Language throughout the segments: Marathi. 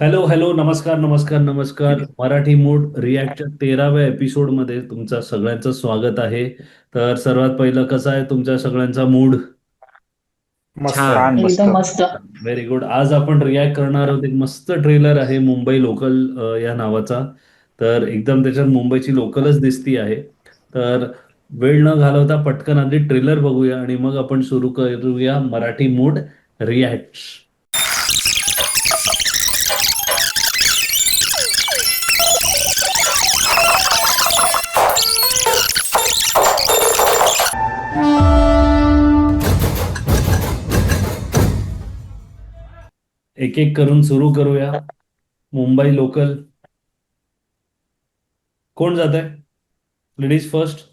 हॅलो हॅलो नमस्कार नमस्कार नमस्कार. मराठी मूड रिॲक्टच्या तेराव्या एपिसोडमध्ये तुमचं सगळ्यांचं स्वागत आहे. तर सर्वात पहिलं कसं आहे तुमच्या सगळ्यांचा मूड? मस्त छान. मस्त. एकदम मस्त. व्हेरी गुड आज आपण रिॲक्ट करणार आहोत. एक मस्त ट्रेलर आहे मुंबई लोकल या नावाचा. तर एकदम त्याच्यात मुंबईची लोकलच दिसती आहे. तर वेळ न घालवता पटकन आधी ट्रेलर बघूया आणि मग आपण सुरू करूया मराठी मूड रिॲक्ट एक एक करून सुरू करूया. मुंबई लोकल कोण जात आहे लेडीज फर्स्ट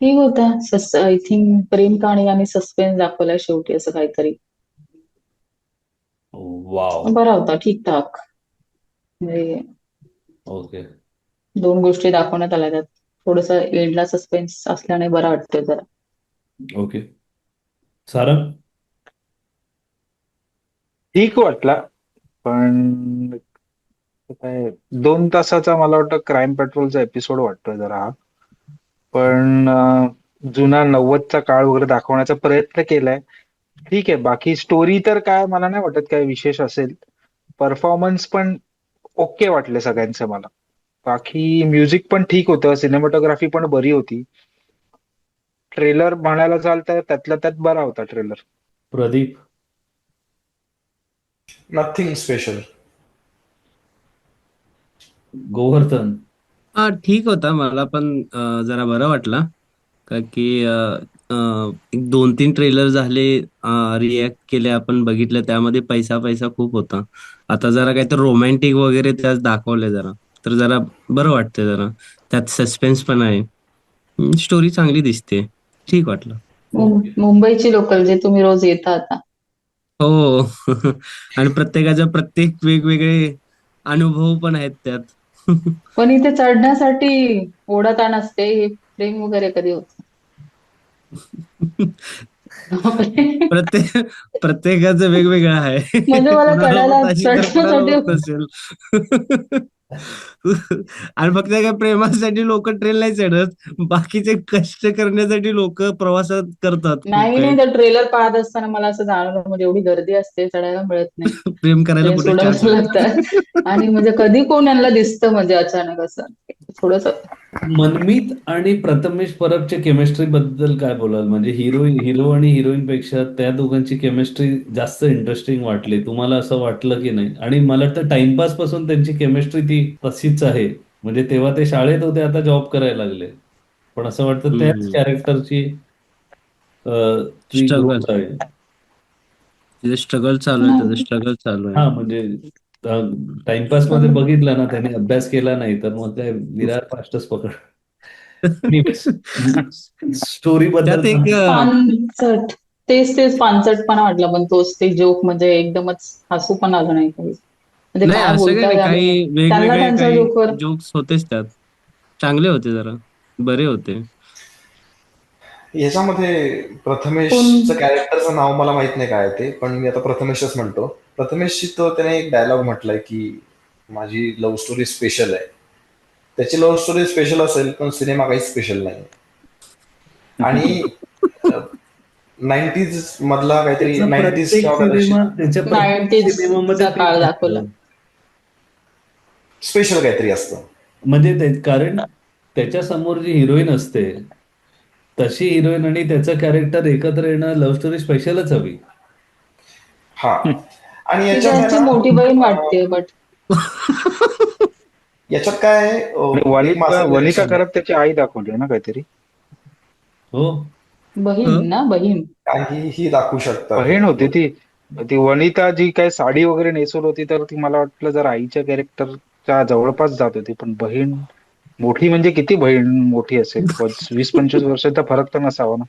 ठीक होता. सस आय थिंक प्रेम कहाणी आणि सस्पेन्स दाखवलाय शेवटी असं काहीतरी. वाव बरा होता. ठीकठाक. म्हणजे ओके दोन गोष्टी दाखवण्यात आल्या त्यात. थोडस एंडला सस्पेन्स असल्याने बरा वाटतोय जरा. ओके सारंग? ठीक वाटला पण काय दोन तासाचा मला वाटतं क्राईम पेट्रोलचा एपिसोड वाटतोय जरा हा. पण जुना नव्वदचा काळ वगैरे दाखवण्याचा प्रयत्न केलाय. ठीक आहे बाकी स्टोरी तर काय मला नाही वाटत काय विशेष असेल. परफॉर्मन्स पण ओके वाटले सगळ्यांचे मला. बाकी म्युझिक पण ठीक होतं सिनेमॅटोग्राफी पण बरी होती. ट्रेलर म्हणायला जाल तर त्यातल्या त्यात बरा होता trailer Pradeep? Nothing special Govardhan. हा ठीक होता मला पण जरा बरं वाटला. का की एक दोन तीन ट्रेलर झाले रिॲक्ट केले आपण बघितलं. त्यामध्ये पैसा पैसा खूप होता. आता जरा काहीतरी रोमॅन्टिक वगैरे त्यात दाखवले जरा. तर जरा बरं वाटतंय जरा. त्यात सस्पेन्स पण आहे. स्टोरी चांगली दिसते. ठीक वाटलं. मुंबईची लोकल जे तुम्ही रोज येता आता. हो. आणि प्रत्येकाच्या प्रत्येक वेगवेगळे अनुभव पण आहेत त्यात. पण इथे चढण्यासाठी ओढाताण असते हे प्रेम वगैरे कधी होत प्रत्येक प्रत्येकाचं वेगवेगळं आहे. म्हणजे मला चढायला असेल. आणि फक्त काय प्रेमासाठी लोक ट्रेन नाही चढत. बाकीचे कष्ट करण्यासाठी लोक प्रवासात करतात. नाही नाही तर ट्रेलर पाहत असताना मला असं जाणवलं म्हणजे एवढी गर्दी असते चढायला मिळत नाही. प्रेम करायला कुठे लागतात आणि म्हणजे कधी कोण यांना दिसतं म्हणजे अचानक असं. थोडस. मनमीत आणि प्रथमेश परबच्या केमिस्ट्री बद्दल काय बोलाल? म्हणजे हिरो हिरो आणि हिरोईन पेक्षा त्या दोघांची केमिस्ट्री जास्त इंटरेस्टिंग वाटली. तुम्हाला असं वाटलं की नाही? आणि मला वाटतं टाइमपासपासून त्यांची केमिस्ट्री ती तशीच आहे. म्हणजे तेव्हा ते शाळेत होते आता जॉब करायला लागले. पण असं वाटतं त्याच. कॅरेक्टरची स्ट्रगल चालू आहे त्याचं स्ट्रगल चालू हा आहे म्हणजे टाइमपासमध्ये बघितलं ना त्याने अभ्यास केला नाही तर मग काय विरार फास्टच पकड. स्टोरी बद्दल तेच तेच पानसटपणा वाटला पण तोच ते जोक म्हणजे एकदमच हसू पण आलं नाही. काही म्हणजे काय काही त्यांना त्यांच्या जोकवर जोक्स होतेच त्यात. चांगले होते जरा बरे होते. याच्यामध्ये प्रथमेशचं कॅरेक्टरचं नाव मला माहीत नाही काय ते पण मी आता प्रथमेशच म्हणतो. प्रथमेशची तो त्याने एक डायलॉग म्हटलाय की माझी लव्ह स्टोरी स्पेशल आहे. त्याची लव्ह स्टोरी स्पेशल असेल पण सिनेमा काही स्पेशल नाही. आणि नाईन्टीज मधला काहीतरी नाईन्टीज प्रत्येक सिनेमा त्याच्या प्रत्येक 90s सिनेमामध्ये चा काळ दाखवला. स्पेशल काहीतरी असतं. म्हणजे ते कारण त्याच्यासमोर जी हिरोईन असते तशी हिरोईन आणि त्याचं कॅरेक्टर एकत्र येणं लव्ह स्टोरी स्पेशलच हवी. हा. आणि याच्यात त्यांची मोठी बहीण वाटते बट याच्यात काय अं, आणि एक वनिता वनिता. करत त्याची आई दाखवली ना काहीतरी. हो. बहीण ना बहीण. काहीही दाखवू शकतात बहीण होती ती. ती वनिता जी काय साडी वगैरे नेसवत होती तर ती मला वाटलं जर आईच्या कॅरेक्टरच्या जवळपास जात होती पण बहीण मोठी म्हणजे किती बहीण मोठी असेल? वीस पंचवीस वर्षाचा फरक तर नसावा ना.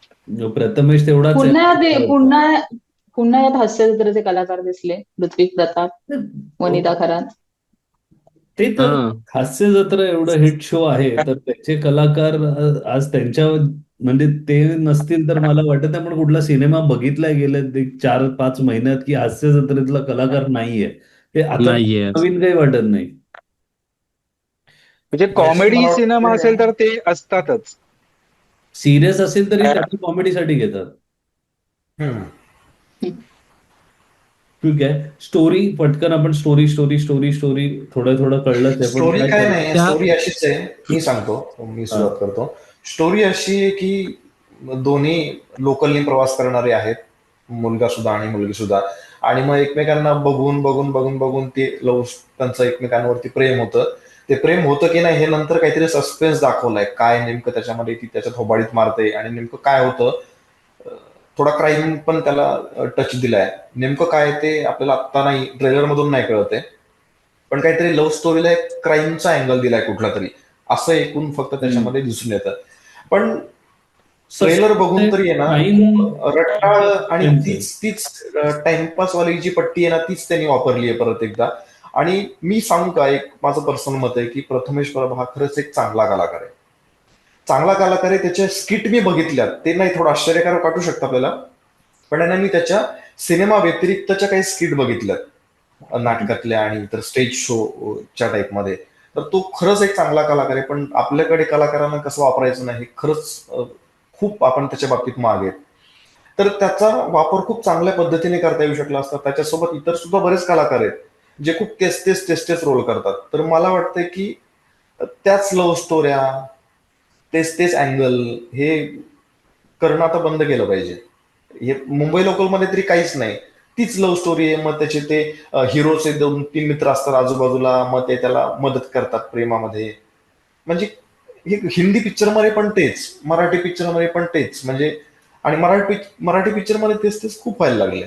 प्रथमेश तेवढाच आहे. पुन्हा ते पुन्हा पुन्हा यात हास्यचित्राचे कलाकार दिसले ऋत्विक प्रताप वनिता खरात. ते तर हास्य जत्रा एवढं हिट शो आहे तर त्याचे कलाकार आज त्यांच्या म्हणजे ते नसतील तर मला वाटत नाही पण कुठला सिनेमा बघितला गेलं चार पाच महिन्यात की हास्य जत्रेतला कलाकार नाहीये. ते आता नाहीये नवीन काही वाटत नाही. म्हणजे कॉमेडी सिनेमा असेल तर ते असतातच. सिरियस असेल तरी त्याची कॉमेडीसाठी घेतात. हम्म. ठीक आहे. स्टोरी पटकन आपण स्टोरी स्टोरी स्टोरी स्टोरी थोडं थोडं कळलं स्टोरी काय? नाही स्टोरी अशीच आहे. मी सांगतो मी सुरुवात करतो. स्टोरी अशी आहे की दोन्ही लोकलनी प्रवास करणारे आहेत. मुलगा सुद्धा आणि मुलगी सुद्धा. आणि मग एकमेकांना बघून बघून बघून बघून ते लव त्यांचं एकमेकांवरती प्रेम होतं. ते प्रेम होतं की नाही हे नंतर काहीतरी सस्पेन्स दाखवलाय. काय नेमकं त्याच्यामध्ये ती त्याच्यात होबाडीत मारते आणि नेमकं काय होतं थोडा क्राईम पण त्याला टच दिलाय. नेमकं काय ते आपल्याला आत्ता नाही ट्रेलर मधून नाही कळत आहे. पण काहीतरी लव्ह स्टोरीला एक क्राईमचा अँगल दिलाय कुठला तरी. असं एकूण फक्त त्याच्यामध्ये दिसून येतं. पण ट्रेलर बघून तरी आहे ना रट्टाळ आणि तीच तीच टाइमपास वाली जी पट्टी आहे ना तीच त्यांनी वापरली आहे परत एकदा. आणि मी सांगू का एक माझं पर्सनल मत आहे की प्रथमेश परब हा खरंच एक चांगला कलाकार आहे. चांगला कलाकार आहे त्याच्या स्किट मी बघितल्यात. ते नाही थोडं आश्चर्यकारक वाटू शकतं आपल्याला. पण आहे मी त्याच्या सिनेमा व्यतिरिक्तच्या काही स्किट बघितल्यात. नाटकातल्या आणि इतर स्टेज शोच्या टाईपमध्ये तर तो खरंच एक चांगला कलाकार आहे. पण आपल्याकडे कलाकारांना कसं वापरायचं नाही हे खरंच खूप आपण त्याच्या बाबतीत मागे आहेत. तर त्याचा वापर खूप चांगल्या पद्धतीने करता येऊ शकला असता. त्याच्यासोबत इतर सुद्धा बरेच कलाकार आहेत. जे खूप तेच तेच तेच तेच रोल करतात. तर मला वाटतंय की त्याच लव्ह स्टोऱ्या तेच तेच अँगल हे करणं आता बंद केलं पाहिजे. हे मुंबई लोकलमध्ये तरी काहीच नाही. तीच लव्ह स्टोरी आहे मग त्याचे ते हिरोचे दोन तीन मित्र असतात आजूबाजूला मग ते त्याला मदत करतात प्रेमामध्ये. म्हणजे हे हिंदी पिक्चरमध्ये पण तेच मराठी पिक्चरमध्ये पण तेच. म्हणजे आणि मराठी मराठी पिक्चरमध्ये तेच तेच खूप व्हायला लागले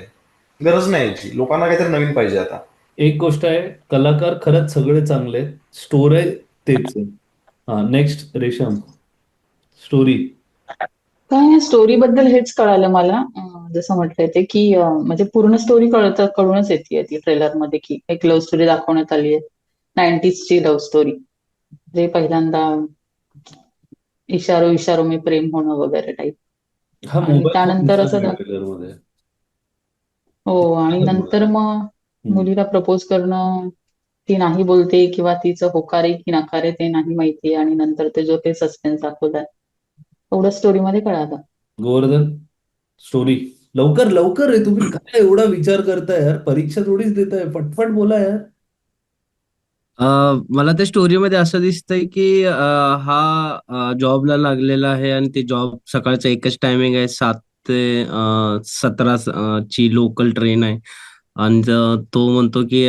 गरज नाही याची. लोकांना काहीतरी नवीन पाहिजे आता. एक गोष्ट आहे कलाकार खरंच सगळे चांगले स्टोरी तेच आहे. हा नेक्स्ट रेशम. स्टोरी काय स्टोरी बद्दल हेच कळालं मला. जसं म्हटलंय ते की म्हणजे पूर्ण स्टोरी कळत कळूनच येते ती ट्रेलरमध्ये की एक लव्ह स्टोरी दाखवण्यात आली आहे. नाईन्टीजची लव्ह स्टोरी जे पहिल्यांदा इशारो इशारो मी प्रेम होणं वगैरे टाईप त्यानंतर असं हो आणि. नंतर मग. मुलीला प्रपोज करणं ती नाही बोलते किंवा तिचं होकार आहे की नकार आहे ते नाही माहिती आणि नंतर ते जो ते सस्पेन्स दाखवलाय एवढं स्टोरी मध्ये कळालं. गोवर्धन स्टोरी लवकर लवकर रे तुम्ही काय एवढा विचार करताय यार? परीक्षा थोडीच देताय. पटपट बोला यार. मला त्या स्टोरीमध्ये असं दिसतंय की हा जॉबला लागलेला आहे आणि ते जॉब सकाळचं एकच टायमिंग आहे. सात ते सतरा ची लोकल ट्रेन आहे. आणि तो म्हणतो की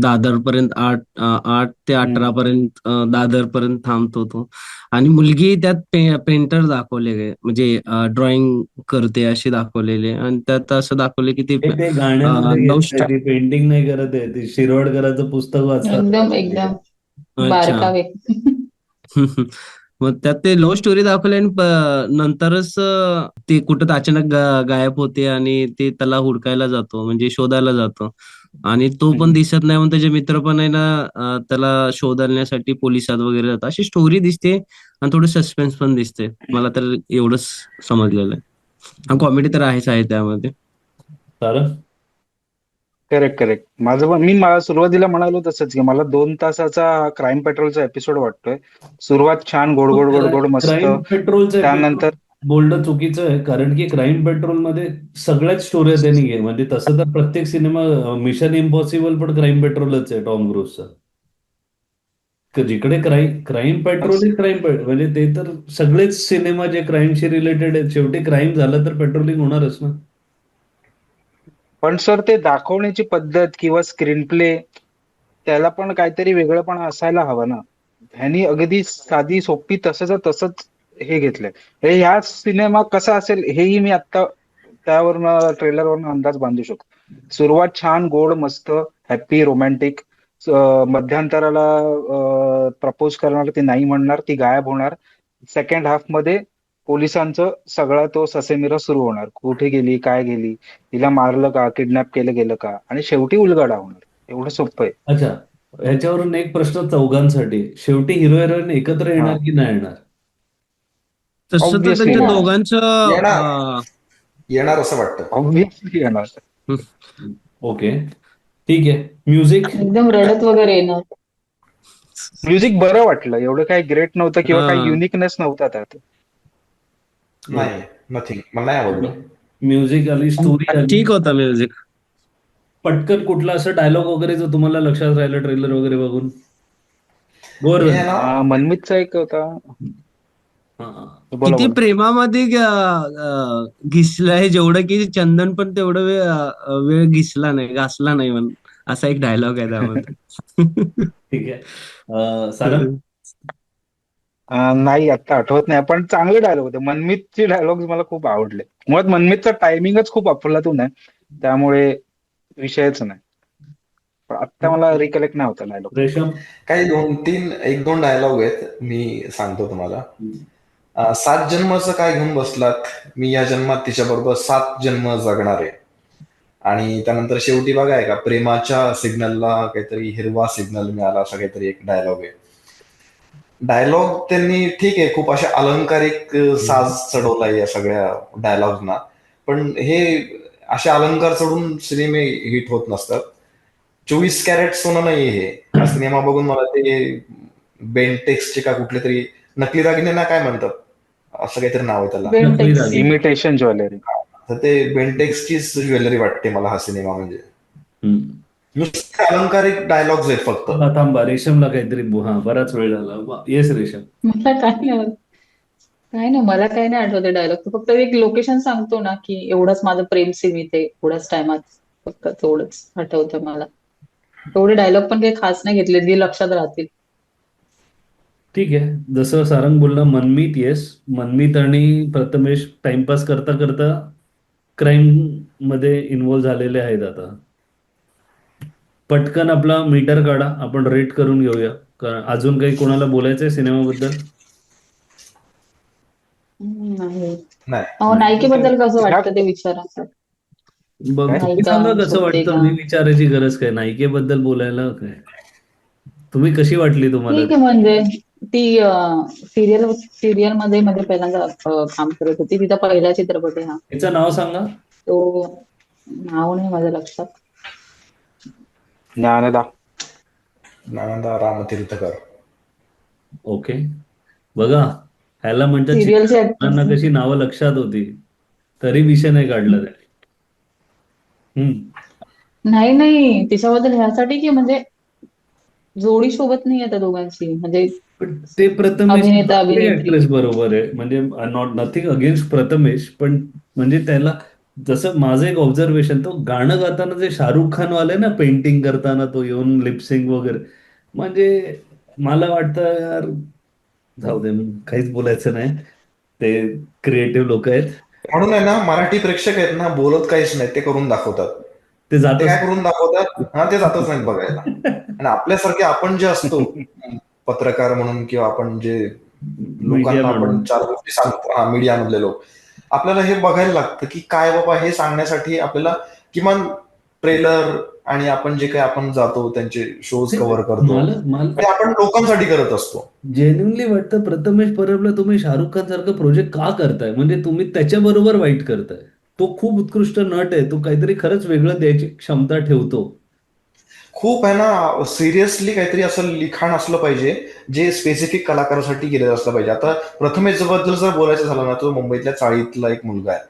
दादर पर्यंत आठ आठ ते अठरा पर्यंत दादर पर्यंत थांबतो तो. आणि मुलगी त्यात पे, पेंटर दाखवले म्हणजे ड्रॉइंग करते अशी दाखवलेली. आणि त्यात असं दाखवले की ते पेंटिंग नाही करत आहे. ती शिरवाडकरांचं पुस्तक वाचतात. एकदम मग त्यात ते लव्ह स्टोरी दाखवली आणि नंतरच ते कुठं अचानक गायब होते आणि ते त्याला हुडकायला जातो म्हणजे शोधायला जातो. आणि तो पण दिसत नाही म्हणून त्याचे मित्र पण आहे ना त्याला शोधण्यासाठी पोलिसात वगैरे जातात. अशी स्टोरी दिसते आणि थोडी सस्पेन्स पण दिसते. मला तर एवढंच समजलेलं आहे. कॉमेडी तर आहेच आहे त्यामध्ये. करेक्ट करेक्ट माझं पण मी मला सुरुवातीला म्हणालो तसंच की मला दोन तासाचा क्राईम पेट्रोलचा एपिसोड वाटतोय. सुरुवात छान गोड गोड गोड गोड मस्त. क्राईम पेट्रोलचं त्यानंतर बोलणं चुकीचं आहे कारण की क्राईम पेट्रोलमध्ये सगळ्याच स्टोऱ्या त्यांनी घे म्हणजे तसं तर प्रत्येक सिनेमा मिशन इम्पॉसिबल पण क्राईम पेट्रोलच आहे टॉम क्रूजचा जिकडे crime crime petrol crime petrol म्हणजे ते तर सगळेच सिनेमा जे क्राईमशी रिलेटेड आहेत शेवटी क्राईम झालं तर पेट्रोलिंग होणारच ना. पण सर ते दाखवण्याची पद्धत किंवा स्क्रीन प्ले त्याला पण काहीतरी वेगळंपण असायला हवं ना. ह्यांनी अगदी साधी सोपी तसंच तसंच हे घेतलंय. हे ह्या सिनेमा कसा असेल हेही मी आता त्यावरनं ट्रेलरवरनं अंदाज बांधू शकतो. सुरुवात छान गोड मस्त हॅप्पी रोमॅन्टिक मध्यांतराला प्रपोज करणार ती नाही म्हणणार ती गायब होणार. सेकंड हाफमध्ये पोलिसांचं सगळा तो ससेमिरा सुरू होणार. कुठे गेली काय गेली तिला मारलं का किडनॅप केलं गेलं का आणि शेवटी उलगडा होणार. एवढं सोपं आहे. अच्छा ह्याच्यावरून एक प्रश्न चौघांसाठी. शेवटी हिरो हिरोईन एकत्र येणार. की नाही येणार? तसं तर Obviously त्यांच्या येणार. दोघांचं येणार. असं वाटतं. ऑब्व्हियसली येणार. ओके. ठीक आहे. म्युझिक एकदम रडत वगैरे येणार. म्युझिक बरं वाटलं. एवढं काही ग्रेट नव्हतं किंवा हा. काही युनिकनेस नव्हता त्यात. नाही नथिंग मला नाही आवडलं. म्युझिक आली स्टोरी आली. ठीक होता म्युझिक. पटकन कुठला असं डायलॉग वगैरे जो तुम्हाला लक्षात राहिला ट्रेलर वगैरे बघून? आ, मनमीतचा एक होता. बोला किती बोला. प्रेमामध्ये अं, घिसलंय जेवढं की चंदन पण तेवढं वेळ अं, वेळ घिसला नाही घासला नाही म्हणून असा एक डायलॉग आहे त्यामध्ये. ठीक आहे. अं, सारंग आ, नाही आता आठवत नाही. पण चांगले डायलॉग होते. मनमीतचे डायलॉग मला खूप आवडले. मुळात मनमीतचा टायमिंगच खूप अफलातून आहे. त्यामुळे विषयच नाही. पण आता मला रिकलेक्ट नाही होता डायलॉग रेशम? काही दोन तीन एक दोन डायलॉग आहेत. मी सांगतो तुम्हाला. सात जन्माचं काय घेऊन बसलात? मी या जन्मात तिच्याबरोबर सात जन्म जगणार आहे. आणि त्यानंतर शेवटी बघा आहे का प्रेमाच्या सिग्नलला काहीतरी हिरवा सिग्नल मिळाला असा काहीतरी एक डायलॉग आहे. डायलॉग त्यांनी ठीक आहे खूप अशा अलंकारिक साज चढवलाय या सगळ्या डायलॉगना पण हे असे अलंकार चढून सिनेमे हिट होत नसतात. चोवीस कॅरेट सोनं नाही हे. सिनेमा बघून मला ते बेंटेक्सचे का कुठले तरी नकली दागिने ना काय म्हणतात? असं काहीतरी नाव आहे त्याला. इमिटेशन ज्वेलरी तर ते बेंटेक्सचीच ज्वेलरी वाटते मला हा सिनेमा म्हणजे. नुसते अलंकारिक डायलॉग्स आहेत फक्त. थांबा थांबा रेशमला काहीतरी बो- हा बराच वेळ झाला. येस रेशम. मला काय नाही काय नाही मला काय नाही आठवत डायलॉग फक्त एक लोकेशन सांगतो ना की एवढंच माझं प्रेम सीमित आहे एवढ्याच टायमात फक्त तेवढंच आठवतं मला. एवढे डायलॉग पण काही खास नाही घेतले जे लक्षात राहतील. ठीक आहे. जसं सारंग बोलला मनमीत येस मनमीत आणि प्रथमेश टाइमपास करता करता क्राईममध्ये इन्व्हॉल्व्ह झालेले आहेत आता. पटकन आपला मीटर काढा आपण रेट करून घेऊया. कारण अजून काही कोणाला बोलायचंय सिनेमाबद्दल? नाही. नायिकेबद्दल कसं वाटतं ते विचारा बघ काय? तुम्ही सांगा कसं वाटतं? मी विचारायची गरज काय? नायिकेबद्दल बोलायला काय? तुम्ही कशी वाटली तुम्हाला? ठीक आहे म्हणजे ती सिरियल सिरियलमध्ये मध्ये पहिल्यांदा अं, काम करत होती. तिचा पहिला चित्रपट आहे हा. तिचं नाव सांगा. तो नाव नाही माझ्या लक्षात. ज्ञानदा. नानंदा रामतीर्थकर. ओके बघा ह्याला म्हणतात चित्रपटांना कशी नावं लक्षात होती. तरी विषय नाही काढला त्याने. हम्म. नाही नाही. तिच्याबद्दल ह्यासाठी की म्हणजे जोडी शोभत नाही त्या दोघांची. म्हणजे पण ते प्रथमेश अभिनेता, अभिनेत्री. बरोबर आहे. म्हणजे नॉट नथिंग अगेन्स्ट प्रथमेश पण म्हणजे त्याला जसं माझं एक ऑब्झर्वेशन तो गाणं गाताना जे शाहरुख खान वाले ना पेंटिंग करताना तो येऊन लिपसिंग वगैरे म्हणजे मला वाटतं यार जाऊ दे काहीच बोलायचं नाही. ते क्रिएटिव्ह लोक आहेत. म्हणून आहे ना मराठी प्रेक्षक आहेत ना बोलत काहीच नाही ते करून दाखवतात. ते जात काय करून दाखवतात? हा ते जातच नाहीत बघायला. आणि आपल्यासारखे आपण जे असतो पत्रकार म्हणून किंवा आपण जे लोकांना आपण. चार गोष्टी सांगतो हा मीडिया मधले लोक. आपल्याला हे बघायला लागतं की काय बाबा हे सांगण्यासाठी आपल्याला किमान ट्रेलर आणि आपण जे काही आपण जातो त्यांचे शोज कव्हर करतो. ते आपण लोकांसाठी करत असतो. जेन्युनली वाटतं प्रथमेश परबला तुम्ही शाहरुख खान सारखं प्रोजेक्ट का करताय? म्हणजे तुम्ही त्याच्याबरोबर वाईट करताय. तो खूप उत्कृष्ट नट आहे. तो काहीतरी खरंच वेगळं द्यायची क्षमता ठेवतो. खूप आहे ना सिरियसली काहीतरी असं लिखाण असलं पाहिजे जे स्पेसिफिक कलाकारासाठी केलेलं असलं पाहिजे. आता प्रथमेशबद्दल जर बोलायचं झालं ना तो मुंबईतल्या चाळीतला एक मुलगा आहे.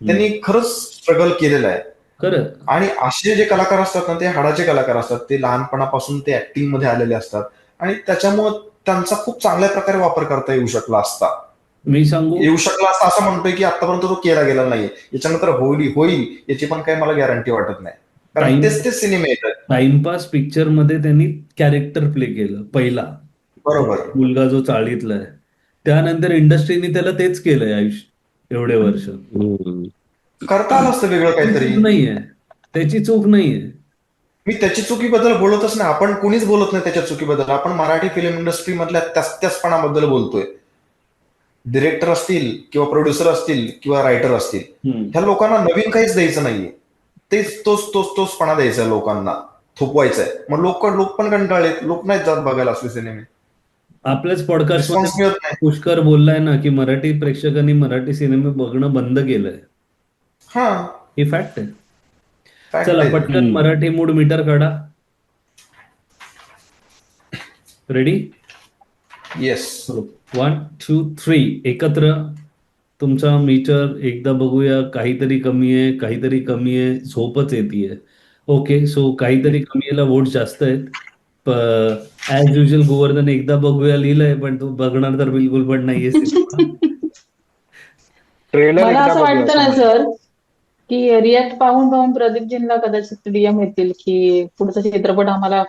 त्यांनी खरंच स्ट्रगल केलेलं आहे. खरं. आणि असे जे कलाकार असतात ना ते हाडाचे कलाकार असतात ते लहानपणापासून ते ऍक्टिंगमध्ये आलेले असतात. आणि त्याच्यामुळे त्यांचा खूप चांगल्या प्रकारे वापर करता येऊ शकला असता. मी सांगू? येऊ शकला असता असं म्हणतोय की आतापर्यंत तो केला गेला नाही याच्यानंतर होईल होईल याची पण काही मला गॅरंटी वाटत नाही. कारण तेच तेच सिनेमे येतात टाइमपास पिक्चरमध्ये त्यांनी कॅरेक्टर प्ले केलं पहिला. बरोबर. मुलगा जो चाळीतला आहे. त्यानंतर इंडस्ट्रीने त्याला तेच केलंय आयुष्य एवढे वर्ष. करता आलं असतं वेगळं काहीतरी. नाहीये. त्याची चूक नाहीये. मी त्याची चुकीबद्दल बोलतच नाही. आपण कोणीच बोलत नाही त्याच्या चुकीबद्दल. आपण मराठी फिल्म इंडस्ट्री मधल्या त्याच त्याचपणाबद्दल बोलतोय. डिरेक्टर असतील किंवा प्रोड्युसर असतील किंवा रायटर असतील. ह्या लोकांना नवीन काहीच द्यायचं नाहीये. तेच तोच तोच तोचपणा द्यायचा लोकांना. थोपवायचा आहे मग लोक लोक पण कंटाळलेत लोक नाहीत जात बघायला असले सिनेमे. आपल्याच पॉडकास्ट पुष्कर बोललाय ना की मराठी प्रेक्षकांनी मराठी सिनेमे बघणं बंद केलंय. हा. ही फॅक्ट आहे. चला. पटकन. मराठी मूड मीटर काढा. Ready yes one two three एकत्र. तुमचा मीटर एकदा बघूया. काहीतरी कमी आहे काहीतरी कमी आहे. झोपच येते ओके सो काहीतरी कमी याला वोट जास्त आहेत. ऍज युजल गोवर्धन एकदा बघूया लिहिलंय पण तू बघणार तर बिलकुल पण नाहीये मला असं वाटतं ना सर की रिॲक्ट पाहून पाहून प्रदीपजींना कदाचित डीएम येतील की पुढचा चित्रपट आम्हाला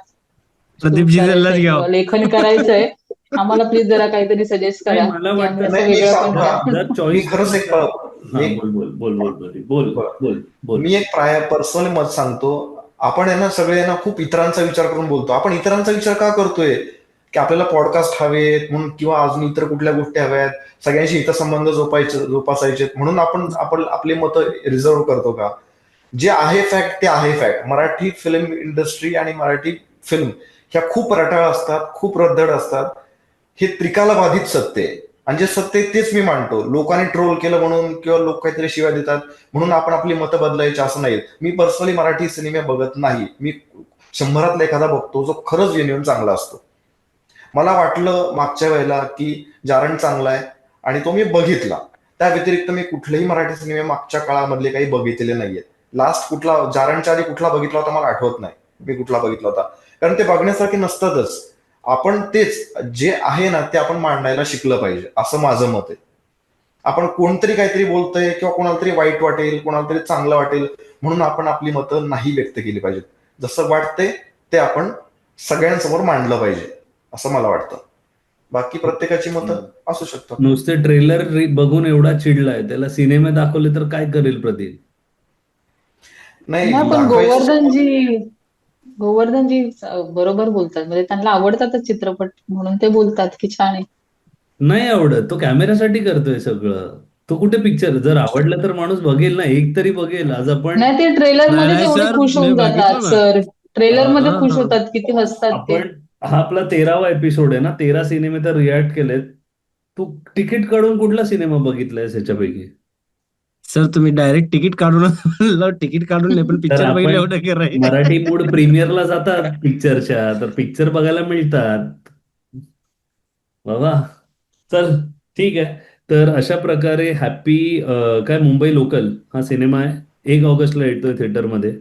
लेखन करायचंय. आम्हाला प्लीज जरा काहीतरी सजेस्ट करा. नाही, मला वाटतं- मी एक पर्सनल मत सांगतो. आपण यांना सगळे खूप इतरांचा विचार करून बोलतो. आपण इतरांचा विचार का करतोय? की आपल्याला पॉडकास्ट हवेत म्हणून किंवा अजून इतर कुठल्या गोष्टी हव्यात? सगळ्यांशी हितसंबंध जोपायचे जोपासायचे म्हणून आपण आपण आपले मतं रिझर्व करतो का? जे आहे फॅक्ट ते आहे फॅक्ट मराठी फिल्म इंडस्ट्री आणि मराठी फिल्म ह्या खूप रटाळ असतात खूप रद्दड असतात. हे त्रिकाला बाधित सत्य आहे. आणि जे सत्य तेच मी मांडतो. लोकांनी ट्रोल केलं म्हणून किंवा लोक काहीतरी शिवाय देतात म्हणून आपण आपली मतं बदलायची असं नाही. मी पर्सनली मराठी सिनेमे बघत नाही. मी शंभरातला एखादा बघतो जो खरंच जेन्युन चांगला असतो. मला वाटलं मागच्या वेळेला की जारण चांगला आहे आणि तो मी बघितला. त्या व्यतिरिक्त मी कुठलेही मराठी सिनेमे मागच्या काळामधले काही बघितलेले नाहीयेत लास्ट कुठला जारणच्या आधी कुठला बघितला होता मला आठवत नाही. मी कुठला बघितला होता. कारण ते बघण्यासारखे नसतातच. आपण तेच जे आहे ना ते आपण मांडायला शिकलं पाहिजे असं माझं मत आहे. आपण कोणतरी काहीतरी बोलतंय किंवा कोणाला तरी वाईट वाटेल कोणाला तरी चांगलं वाटेल म्हणून आपण आपली मतं नाही व्यक्त केली पाहिजेत. जसं वाटतंय ते आपण सगळ्यांसमोर मांडलं पाहिजे असं मला वाटतं. बाकी प्रत्येकाची मतं असू शकतात. नुसते ट्रेलर बघून एवढा चिडलाय त्याला सिनेमे दाखवले तर काय करेल प्रदीप? नाही पण गोवर्धनजी गोवर्धनजी बरोबर बोलतात. म्हणजे त्यांना आवडतातच चित्रपट म्हणून ते बोलतात की छान आहे. नाही आवडत. तो कॅमेरासाठी करतोय सगळं. तो कुठे पिक्चर जर आवडलं तर माणूस बघेल ना. एक तरी बघेल. आज आपण नाही ते ट्रेलरमध्ये खुश होऊन जातात. सर ट्रेलरमध्ये खुश. होतात किती हसतात ते. आपण हा आपला तेरावा एपिसोड आहे ना. तेरा सिनेमे तर रिॲक्ट केलेत. तू तिकीट काढून कुठला सिनेमा बघितलायस ह्याच्यापैकी सर तुम्ही डायरेक्ट तिकीट काढून तिकीट काढून नाही पण पिक्चर बघितलं एवढं की राहील. मराठी मूड प्रीमियरला जातात पिक्चरच्या तर पिक्चर बघायला मिळतात. बाबा. चल ठीक आहे. तर अशा प्रकारे हॅपी काय मुंबई लोकल हा सिनेमा आहे. एक ऑगस्टला येतोय थिएटरमध्ये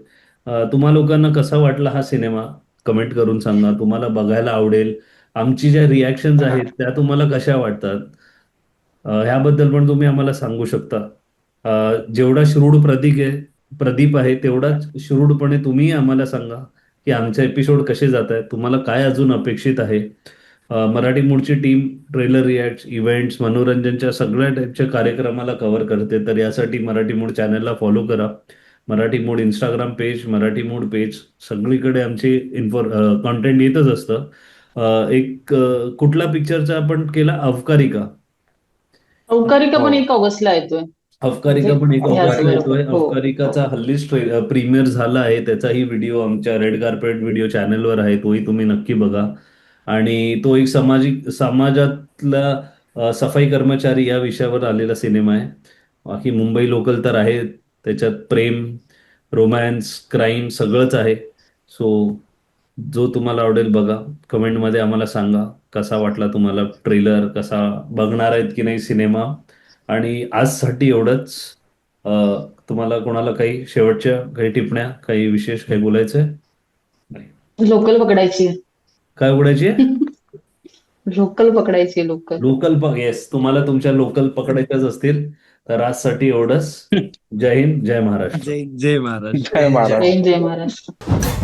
तुम्हा लोकांना कसा वाटला हा सिनेमा कमेंट करून सांगा. तुम्हाला बघायला आवडेल. आमची ज्या रिॲक्शन्स आहेत त्या तुम्हाला कशा वाटतात? ह्याबद्दल पण तुम्ही आम्हाला सांगू शकता. जेवढा श्रूड प्रतीक आहे प्रदीप आहे तेवढाच श्रूडपणे तुम्ही आम्हाला सांगा की आमचे एपिसोड कसे जात आहेत तुम्हाला काय अजून अपेक्षित आहे? मराठी मूडची टीम ट्रेलर रिॲक्ट इव्हेंट्स मनोरंजनच्या सगळ्या टाईपच्या कार्यक्रमाला कव्हर करते. तर यासाठी मराठी मूड चॅनलला फॉलो करा. Marathi mood Instagram page Marathi mood page सगळीकडे आमची इन्फॉ कॉन्टेंट येतच असतं. एक कुठला पिक्चरचा आपण केला? अवकारिका. अवकारिका पण हो. एक ऑगस्टला येतोय. अफकारिका पण एक म्हणजे याच येतोय. हो. अफकारिकाचा हल्लीच प्रीमियर झाला आहे. त्याचाही व्हिडिओ आमच्या रेड कार्पेट व्हिडिओ चॅनलवर आहे. तोही तुम्ही नक्की बघा. आणि तो एक सामाजिक समाजातला सफाई कर्मचारी या विषयावर आलेला सिनेमा आहे. बाकी मुंबई लोकल तर आहे. त्याच्यात प्रेम रोमॅन्स क्राईम सगळंच आहे. सो जो तुम्हाला आवडेल बघा. कमेंटमध्ये आम्हाला सांगा. कसा वाटला तुम्हाला ट्रेलर? कसा बघणार आहेत की नाही सिनेमा? आणि आजसाठी एवढंच. तुम्हाला कोणाला काही शेवटच्या काही टिप्पण्या काही विशेष काही बोलायचंय? लोकल पकडायची. काय उघडायची लोकल पकडायची लोकल. लोकल येस तुम्हाला तुमच्या लोकल पकडायच्याच असतील. तर आजसाठी एवढंच. जय हिंद जय महाराष्ट्र. जय जय महाराज जय महाराज जय जय महाराष्ट्र.